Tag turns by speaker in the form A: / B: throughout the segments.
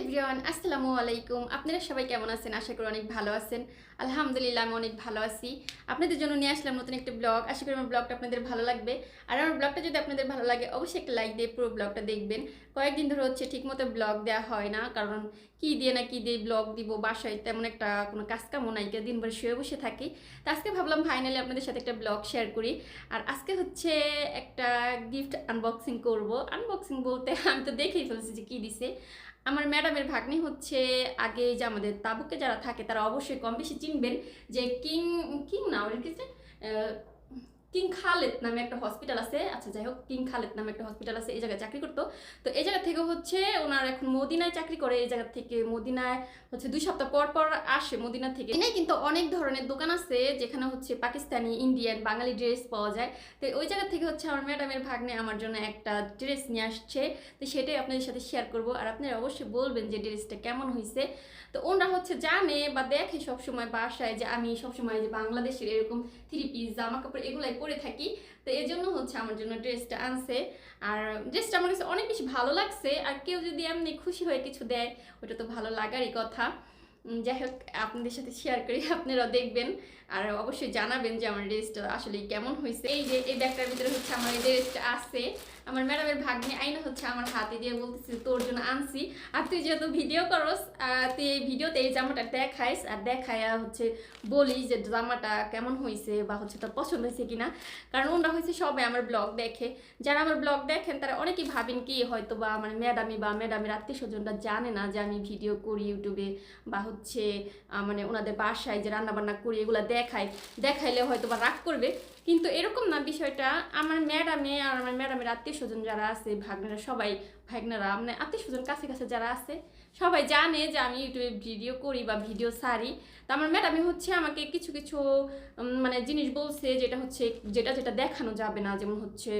A: Everyone, আসসালামু আলাইকুম। আপনারা সবাই কেমন আছেন? আশা করি অনেক ভালো আছেন। আলহামদুলিল্লাহ, আমি অনেক ভালো আছি। আপনাদের জন্য নিয়ে আসলাম নতুন একটা ব্লগ। আশা করি আমার ব্লগটা আপনাদের ভালো লাগবে। আর আমার ব্লগটা যদি আপনাদের ভালো লাগে, অবশ্যই একটা লাইক দিয়ে পুরো ব্লগটা দেখবেন। কয়েকদিন ধরে হচ্ছে ঠিকমতো ব্লগ দেওয়া হয় না, কারণ কি দিয়ে না কি দিয়ে ব্লগ দিব, বাসায় তেমন একটা কোনো কাজ কামও নাই দিনভর শুয়ে বসে থাকি। তো আজকে ভাবলাম ফাইনালি আপনাদের সাথে একটা ব্লগ শেয়ার করি। আর আজকে হচ্ছে একটা গিফট আনবক্সিং করব। আনবক্সিং বলতে আমি তো দেখেই ফেলছি যে কী দিছে। আমার ম্যাডামের ভাগ্নি হচ্ছে আগে যে আমাদের তাবুকে যারা থাকে তারা অবশ্যই কম বেশি চিনবেন যে কিং কিং না ওর কি যে, আহ, কিং খালেদ নামে একটা হসপিটাল আছে। আচ্ছা যাই হোক কিং খালেদ নামে একটা হসপিটাল আছে, এই জায়গায় চাকরি করতো। তো এই জায়গা থেকে হচ্ছে ওনার এখন মদিনায় চাকরি করে। এই জায়গা থেকে মদিনায় হচ্ছে দুই সপ্তাহ পর পর আসে মদিনা থেকে। এখানে কিন্তু অনেক ধরনের দোকান আছে, যেখানে হচ্ছে পাকিস্তানি, ইন্ডিয়ান, বাঙালি ড্রেস পাওয়া যায়। তো ওই জায়গা থেকে হচ্ছে আমার ম্যাডামের ভাগ্নে আমার জন্য একটা ড্রেস নিয়ে আসছে। তো সেটাই আপনাদের সাথে শেয়ার করব। আর আপনারা অবশ্যই বলবেন যে ড্রেসটা কেমন হয়েছে তো ওনারা হচ্ছে জানে বা দেখে সবসময় বাসায় যে আমি সবসময় যে বাংলাদেশের এরকম থ্রি পিস জামা কাপড় এগুলাই পরে থাকি। তো এই জন্য হচ্ছে আমার জন্য ড্রেসটা আনছে। আর ড্রেসটা আমার কাছে অনেক বেশি ভালো লাগছে। আর কেউ যদি এমনি খুশি হয়ে কিছু দেয়, ওটা তো ভালো লাগারই কথা। যাই হোক, আপনাদের সাথে শেয়ার করি আপনারা দেখবেন। আর অবশ্যই জানাবেন যে আমার ড্রেসটা আসলে কেমন হয়েছে এই যে, এই ব্যাগটার ভিতরে হচ্ছে আমার এই ড্রেসটা আছে। আমার ম্যাডামের ভাগ্নে আইনা হচ্ছে আমার হাতে দিয়ে বলতেছে, তোর জন্য আনছি। আর তুই যেহেতু ভিডিও করস তুই এই ভিডিওতে এই জামাটা দেখাইস, আর দেখায়া হচ্ছে বলিস যে জামাটা কেমন হয়েছে বা হচ্ছে তোর পছন্দ হয়েছে কিনা। কারণ ওরা হয়েছে সবাই আমার ব্লগ দেখে। যারা আমার ব্লগ দেখেন, তারা অনেকেই ভাবেন কি হয়তো বা আমার ম্যাডামি বা ম্যাডামের আত্মীয় স্বজনরা জানে না যে আমি ভিডিও করি ইউটিউবে বা হচ্ছে মানে ওনাদের বাসায় যে রান্নাবান্না করি, এগুলো দেখাই। দেখাইলে হয়তো বা রাগ করবে। কিন্তু এরকম না বিষয়টা, আমার ম্যাডামে আর আমার ম্যাডামের আত্মীয় স্বজন যারা আছে, ভাগ্নেরা সবাই, ভাগ্নেরা মানে আত্মীয় স্বজন কাছে কাছে যারা আছে, সবাই জানে যে আমি ইউটিউবে ভিডিও করি বা ভিডিও সারি। তা আমার ম্যাডামে হচ্ছে আমাকে কিছু কিছু মানে জিনিস বলছে যেটা হচ্ছে, যেটা যেটা দেখানো যাবে না, যেমন হচ্ছে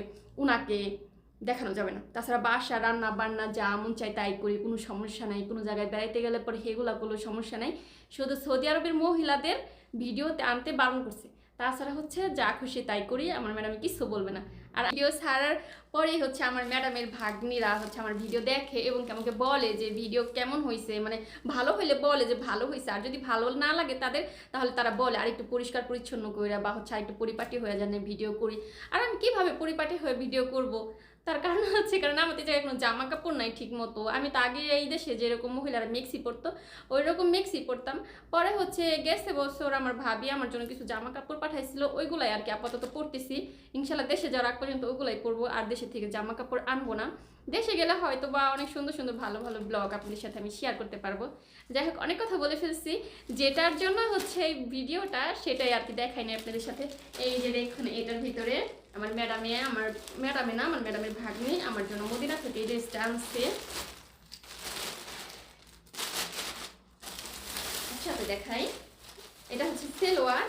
A: উনাকে দেখানো যাবে না। তাছাড়া বাসা রান্না বান্না যা মন চাই তাই করি, কোনো সমস্যা নাই। কোনো জায়গায় বেড়াইতে গেলে পরে সেগুলা কোনো সমস্যা নাই। শুধু সৌদি আরবের মহিলাদের ভিডিওতে আনতে বারণ করছে। তাছাড়া হচ্ছে যা খুশি তাই করি, আমার ম্যাডাম কিছু বলবে না। আর ভিডিও ছাড়ার পরেই হচ্ছে আমার ম্যাডামের ভাগ্নিরা হচ্ছে আমার ভিডিও দেখে এবং আমাকে বলে যে ভিডিও কেমন হয়েছে মানে ভালো হইলে বলে যে ভালো হয়েছে আর যদি ভালো না লাগে তাদের, তাহলে তারা বলে আর একটু পরিষ্কার পরিচ্ছন্ন করে বা হচ্ছে আর একটু পরিপাটি হয়ে জানে ভিডিও করি। আর আমি কীভাবে পরিপাটি হয়ে ভিডিও করব? তার কারণ হচ্ছে, কারণ আমাদের জায়গায় কোনো জামা কাপড় নাই ঠিক মতো আমি তো আগে এই দেশে যেরকম মহিলারা মেক্সি পরতো ওই রকম মেক্সি পরতাম। পরে হচ্ছে গেছে বছর আমার ভাবি আমার জন্য কিছু জামা কাপড় পাঠাইছিল, ওইগুলাই আর কি আপাতত পরতেছি। ইনশাল্লাহ দেশে যাওয়ার আগ পর্যন্ত ওইগুলাই পরবো, আর দেশে থেকে জামা কাপড় আনব না। দেশে গেলে হয়তো বা অনেক সুন্দর সুন্দর ভালো ভালো ব্লগ আপনাদের সাথে আমি শেয়ার করতে পারব। যাই হোক, অনেক কথা বলে ফেলছি। যেটার জন্য হচ্ছে এই ভিডিওটা সেটাই আর কি দেখাইনি আপনাদের সাথে। এই যে দেখুন, এটার ভিতরে আমার ম্যাডামে আমার ম্যাডামে না, আমার ম্যাডামের ভাগ্নি আমার জন্য মদিনা থেকে এই ড্রেসটা আনছে। একসাথে দেখাই। এটা হচ্ছে সেলোয়ার।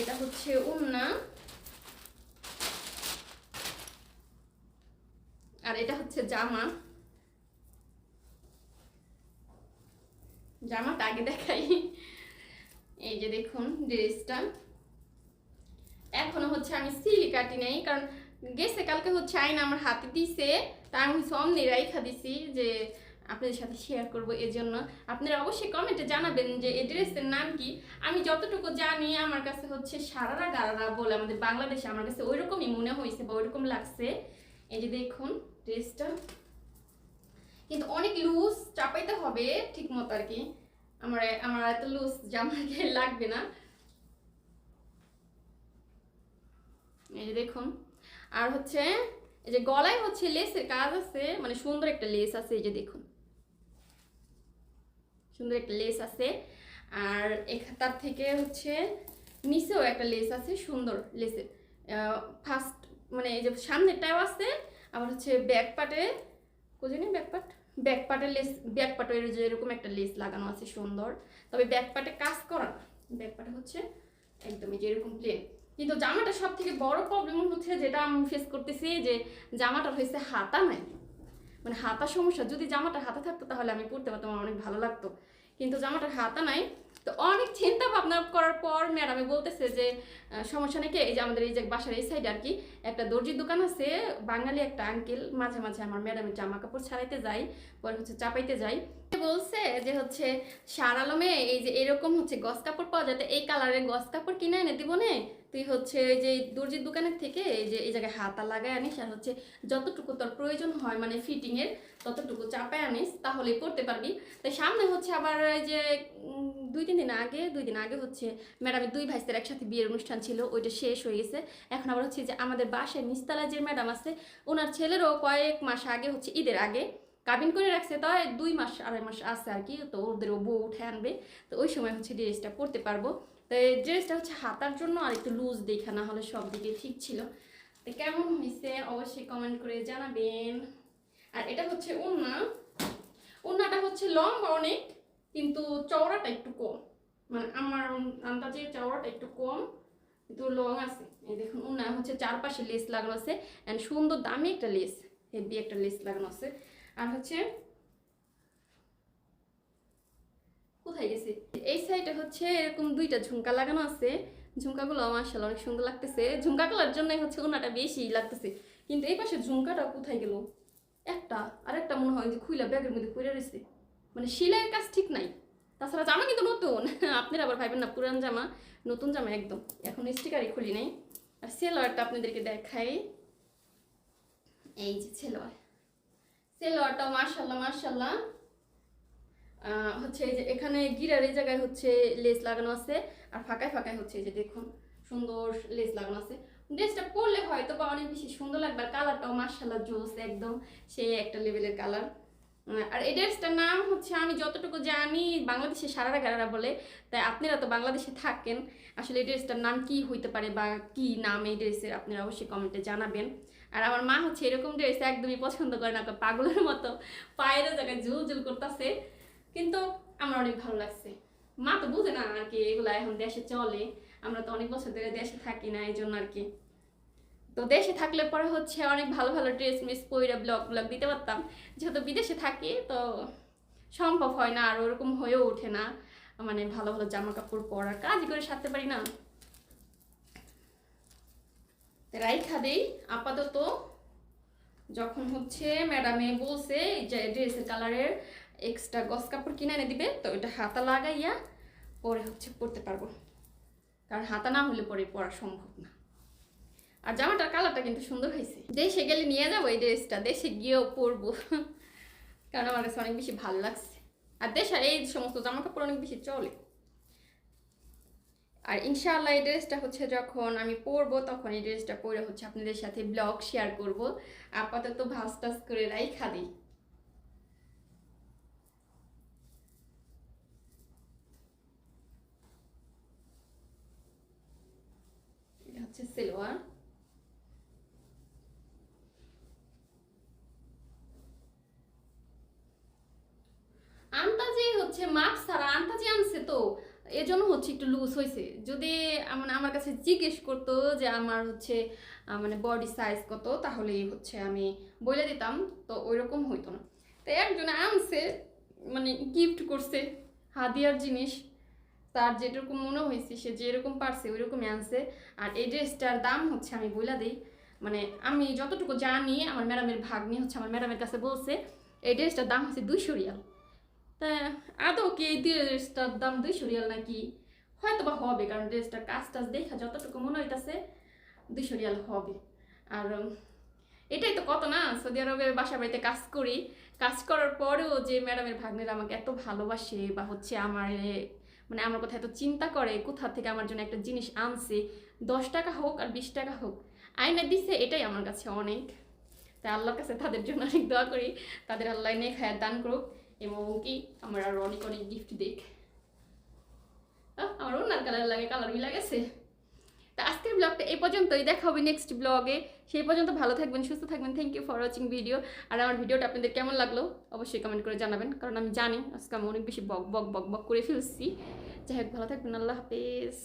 A: এটা হচ্ছে উন্না। আর এটা হচ্ছে জামা। জামাটা আগে দেখাই। এই যে দেখুন ড্রেসটা। এখনও হচ্ছে আমি সিলি কাটি নাই, কারণ গেছে, কালকে হচ্ছে আইন আমার হাতে দিছে। তা আমি সমনে রাইখা দিছি যে আপনাদের সাথে শেয়ার করব এই জন্য আপনারা অবশ্যই কমেন্টে জানাবেন যে এই ড্রেসের নাম কি। আমি যতটুকু জানি আমার কাছে হচ্ছে সারারা গারারা বলে আমাদের বাংলাদেশে আমার কাছে ওইরকমই মনে হয়েছে বা ওইরকম লাগছে। এই যে দেখুন ড্রেসটা কিন্তু অনেক লুজ চাপাইতে হবে ঠিক মতো আর কি। আমার আমার এত লুজ জামা গায়ে লাগবে না। এই যে দেখুন। আর হচ্ছে, এই যে গলায় হচ্ছে লেসের কাজ আছে মানে সুন্দর একটা লেস আছে, এই যে দেখুন। সুন্দর একটা লেস আছে। আর তার থেকে হচ্ছে নিচেও একটা লেস আছে, সুন্দর লেসের ফার্স্ট মানে এই যে সামনেরটাও আছে, আবার হচ্ছে ব্যাক পার্টে কোথায় ব্যাক পার্ট ব্যাক পার্টের লেস ব্যাক পার্টের যে এরকম একটা লেস লাগানো আছে সুন্দর। তবে ব্যাক পার্টে কাজ করা ব্যাক পার্টে হচ্ছে একদমই যে এরকম প্লেন কিন্তু জামাটা সব থেকে বড় প্রবলেম হচ্ছে যেটা আমি ফেস করতেছি যে জামাটা হয়েছে হাতা নাই। মানে হাতা সমস্যা। যদি জামাটা হাতা থাকতো তাহলে আমি পরতে পারতাম, আমার অনেক ভালো লাগতো। কিন্তু জামাটার হাতা নাই। তো অনেক চিন্তা ভাবনা করার পর ম্যাডামে বলতেছে যে সমস্যা নাকি এই যে আমাদের এই যে বাসার এই সাইডে আর কি একটা দর্জির দোকান আছে, বাঙালি একটা আঙ্কেল মাঝে মাঝে আমার ম্যাডামের জামা কাপড় ছাড়াইতে যাই পরে হচ্ছে চাপাইতে যাই বলছে যে হচ্ছে, সার আলমে, এই যে এরকম হচ্ছে গস কাপড় পাওয়া যাতে এই কালারের গস কাপড় কিনে এনে দিব নে। তুই হচ্ছে যে দর্জির দোকানের থেকে এই যে, এই জায়গায় হাতা লাগায় আনিস আর হচ্ছে যতটুকু তোর প্রয়োজন হয় মানে ফিটিংয়ের ততটুকু চাপায় আনিস, তাহলেই পড়তে পারবি। তাই সামনে হচ্ছে আবার এই যে দুই তিন দিন আগে, দুই দিন আগে হচ্ছে ম্যাডামের দুই ভাইসের একসাথে বিয়ের অনুষ্ঠান ছিল, ওইটা শেষ হয়ে গেছে। এখন আবার হচ্ছে যে আমাদের বাসায় নিস্তালা যে ম্যাডাম আছে, ওনার ছেলেরও কয়েক মাস আগে হচ্ছে ঈদের আগে কাবিন করে রাখছে, তাই দুই মাস, আড়াই মাস আছে আর কি, তো ওদেরও বউ উঠে আনবে, তো ওই সময় হচ্ছে ড্রেসটা পরতে পারব। তো এই ড্রেসটা হচ্ছে হাতার জন্য আর একটু লুজ দেখা, না হলে সব দিকে ঠিক ছিল। তো কেমন হয়েছে অবশ্যই কমেন্ট করে জানাবেন। আর এটা হচ্ছে উন্না। উন্নাটা হচ্ছে লম্বা অনেক কিন্তু চওড়াটা একটু কম। মানে আমার আন্দাজে চওড়াটা একটু কম, কিন্তু লং আছে। এই দেখুন উন্না হচ্ছে চারপাশে লেস লাগানো আছে। অ্যান্ড সুন্দর দামি একটা লেস হেভি একটা লেস লাগানো আছে। আর হচ্ছে, কোথায় গেছে? এই সাইডে হচ্ছে এরকম দুইটা ঝুমকা লাগানো আছে। ঝুমকাগুলো মার্শাল অনেক সুন্দর লাগতেছে। ঝুমকাগুলোর জন্যই হচ্ছে ওনাটা বেশি লাগতেছে। কিন্তু এই পাশে ঝুমকাটা কোথায় গেল? একটা আর একটা মনে হয় যে খুইলা ব্যাগের মধ্যে পড়ে রয়েছে। মানে সিলাইয়ের কাজ ঠিক নাই। তাছাড়া জামা কিন্তু নতুন। আপনারা আবার ভাইবেন না, পুরান জামা, নতুন জামা একদম। এখন স্টিকারই খুলি নাই। আর সেলোয়ারটা আপনাদেরকে দেখাই। এই যে সেলোয়ার। সেলোয়ারটা মার্শাল্লাহ মার্শাল্লাহ হচ্ছে এই যে এখানে গিরার এই জায়গায় হচ্ছে লেস লাগানো আছে। আর ফাঁকায় ফাঁকায় হচ্ছে এই যে দেখুন, সুন্দর লেস লাগানো আছে। ড্রেসটা পরলে হয়তো বা অনেক বেশি সুন্দর লাগবে, আর কালারটাও মার্শাল্লাহ জোস একদম। সেই একটা লেভেলের কালার। আর এই ড্রেসটার নাম হচ্ছে, আমি যতটুকু জানি, বাংলাদেশে সারারা গারারা বলে, তাই আপনারা তো বাংলাদেশে থাকেন। আসলে এই ড্রেসটার নাম কি হইতে পারে বা কি নাম এই ড্রেসের আপনারা অবশ্যই কমেন্টে জানাবেন। আর আমার মা হচ্ছে এরকম ড্রেস একদমই পছন্দ করে না পাগলের মতো পায়ের জায়গায় ঝুল ঝুল করতেছে। কিন্তু আমার অনেক ভালো লাগছে। মা তো বুঝে না আর কি এগুলা এখন দেশে চলে। আমরা তো অনেক বছর ধরে দেশে থাকি না এই জন্য আর কি। তো দেশে থাকলে পরে হচ্ছে অনেক ভালো ভালো ড্রেস মিস পইরা ব্লগ ব্লগ দিতে পারতাম। যেহেতু বিদেশে থাকি, তো সম্ভব হয় না আর ওরকম হয়েও ওঠে না। মানে ভালো ভালো জামা কাপড় পরা কাজ করে সারতে পারি না। রাইখা দেই, আপাতত যখন হচ্ছে ম্যাডামে বলছে যে ড্রেসের কালারের এক্সট্রা গস কাপড় কিনে এনে দিবে, তো ওইটা হাতা লাগাইয়া পরে হচ্ছে পরতে পারব। কারণ হাতা না হলে পরে পরা সম্ভব না। আর জামাটার কালারটা কিন্তু সুন্দর হয়েছে। দেশে গেলে নিয়ে যাব এই ড্রেসটা, দেশে গিয়েও পরবো। কারণ আমার কাছে অনেক বেশি ভালো লাগছে। আর দেশে এই সমস্ত জামা কাপড় অনেক বেশি চলে। আর ইনশাআল্লাহ এই ড্রেসটা হচ্ছে যখন আমি পরবো, তখন এই ড্রেসটা পরে হচ্ছে আপনাদের সাথে ব্লগ শেয়ার করব। আপাতত ভাস টাস করে রাইখা দিই। এটা হচ্ছে সিলভার। তো এজন্য হচ্ছে একটু লুজ হয়েছে। যদি মানে আমার কাছে জিজ্ঞেস করতো যে আমার হচ্ছে মানে বডি সাইজ কত, তাহলেই হচ্ছে আমি বলে দিতাম। তো ওইরকম হইতো না। তো একজনে আনছে মানে গিফট করছে হাদিয়ার জিনিস। তার যেরকম মনে হয়েছে, সে যেরকম পারছে ওইরকমই আনছে। আর এই ড্রেসটার দাম হচ্ছে আমি বইলা দিই মানে আমি যতটুকু জানি, আমার ম্যাডামের ভাগ্নি হচ্ছে আমার ম্যাডামের কাছে বলছে, এই ড্রেসটার দাম হচ্ছে দুইশো রিয়াল। তা আদৌ কি এই ড্রেসটার দাম দুইশো রিয়াল নাকি? হয়তো বা হবে, কারণ ড্রেসটার কাজ টাজ দেখা যতটুকু মনে হইতাছে, দুইশো রিয়াল হবে। আর এটাই তো কত না, সৌদি আরবে বাসা বাড়িতে কাজ করি। কাজ করার পরেও যে ম্যাডামের ভাগ্নেরা আমাকে এত ভালোবাসে বা হচ্ছে আমার মানে আমার কথা এত চিন্তা করে, কোথা থেকে আমার জন্য একটা জিনিস আনছে, দশ টাকা হোক আর বিশ টাকা হোক, আয়না দিছে, এটাই আমার কাছে অনেক। তাই আল্লাহর কাছে তাদের জন্য অনেক দোয়া করি, তাদের আল্লাহ নিয়ে খায় দান করুক। এবং কি আমার আরও অনেক অনেক গিফট আহ, আমার অন্য কালার লাগে কালার মিলা তা আজকের ব্লগটা এই পর্যন্তই দেখা হবে নেক্সট ব্লগে সেই পর্যন্ত ভালো থাকবেন সুস্থ থাকবেন thank you for watching video আর আমার ভিডিওটা আপনাদের কেমন লাগল অবশ্যই কমেন্ট করে জানাবেন কারণ আমি জানি আজকে আমি অনেক বেশি বক বক বক বক করে ফেলছি। যাই হোক ভালো থাকবেন আল্লাহ হাফেজ।